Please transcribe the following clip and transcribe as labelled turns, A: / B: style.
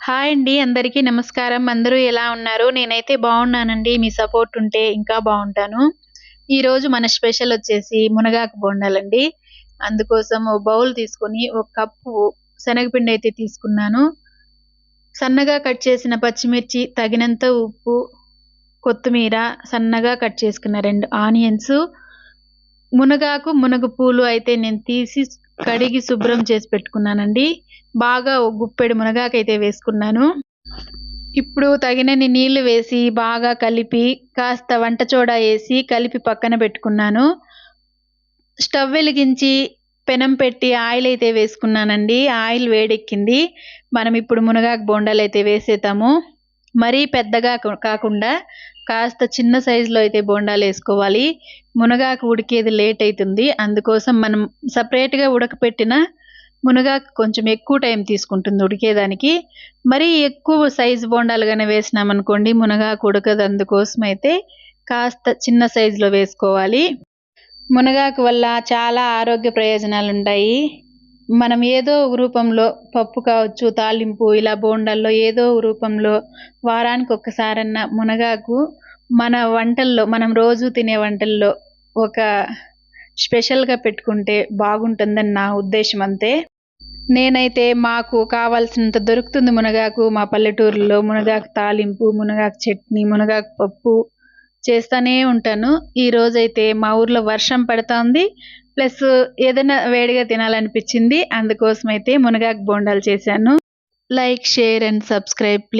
A: Hi అండి అందరికీ నమస్కారం. అందరూ ఎలా ఉన్నారు? నేనైతే బాగున్నానండి. మీ సపోర్ట్ ఉంటే ఇంకా బాగుంటాను. ఈరోజు మన స్పెషల్ వచ్చేసి మునగాకు బోండాలండి. అందుకోసం ఓ బౌల్ తీసుకొని ఒక కప్పు శనగపిండి అయితే తీసుకున్నాను. సన్నగా కట్ చేసిన పచ్చిమిర్చి తగినంత ఉప్పు కొత్తిమీర సన్నగా కట్ చేసుకున్న రెండు ఆనియన్స్. మునగాకు మునగ పూలు అయితే నేను తీసి కడిగి శుభ్రం చేసి పెట్టుకున్నానండి. బాగా ఒక గుప్పెడు మునగాకైతే వేసుకున్నాను. ఇప్పుడు తగినన్ని నీళ్ళు వేసి బాగా కలిపి కాస్త వంట చోడ వేసి కలిపి పక్కన పెట్టుకున్నాను. స్టవ్ వెలిగించి పెనం పెట్టి ఆయిల్ అయితే వేసుకున్నానండి. ఆయిల్ వేడెక్కింది. మనం ఇప్పుడు మునగాకు బొండాలు అయితే వేసేతాము మరీ పెద్దగా కాకుండా కాస్త చిన్న సైజులో అయితే బోండాలు వేసుకోవాలి. మునగాకు ఉడికేది లేట్ అవుతుంది అందుకోసం మనం సపరేట్గా ఉడకపెట్టిన మునగాకు కొంచెం ఎక్కువ టైం తీసుకుంటుంది ఉడికేదానికి. మరీ ఎక్కువ సైజు బోండాలు కానీ వేసినామనుకోండి మునగాకు ఉడకదు. అందుకోసం అయితే కాస్త చిన్న సైజులో వేసుకోవాలి. మునగాకు వల్ల చాలా ఆరోగ్య ప్రయోజనాలు ఉంటాయి మనం ఏదో రూపంలో పప్పు కావచ్చు తాలింపు ఇలా బోండాల్లో ఏదో రూపంలో వారానికి ఒక్కసారన్నా మునగాకు మన వంటల్లో మనం రోజు తినే వంటల్లో ఒక స్పెషల్గా పెట్టుకుంటే బాగుంటుందని నా ఉద్దేశం అంతే. నేనైతే మాకు కావాల్సినంత దొరుకుతుంది మునగాకు. మా పల్లెటూరులో మునగాకు తాలింపు మునగాకు చట్నీ మునగాకు పప్పు చేస్తూనే ఉంటాను. ఈ రోజైతే మా ఊర్లో వర్షం పడుతుంది. ప్లస్ ఏదైనా వేడిగా తినాలనిపించింది అందుకోసం అయితే మునగాకు బోండాలు చేశాను. Like share and subscribe please.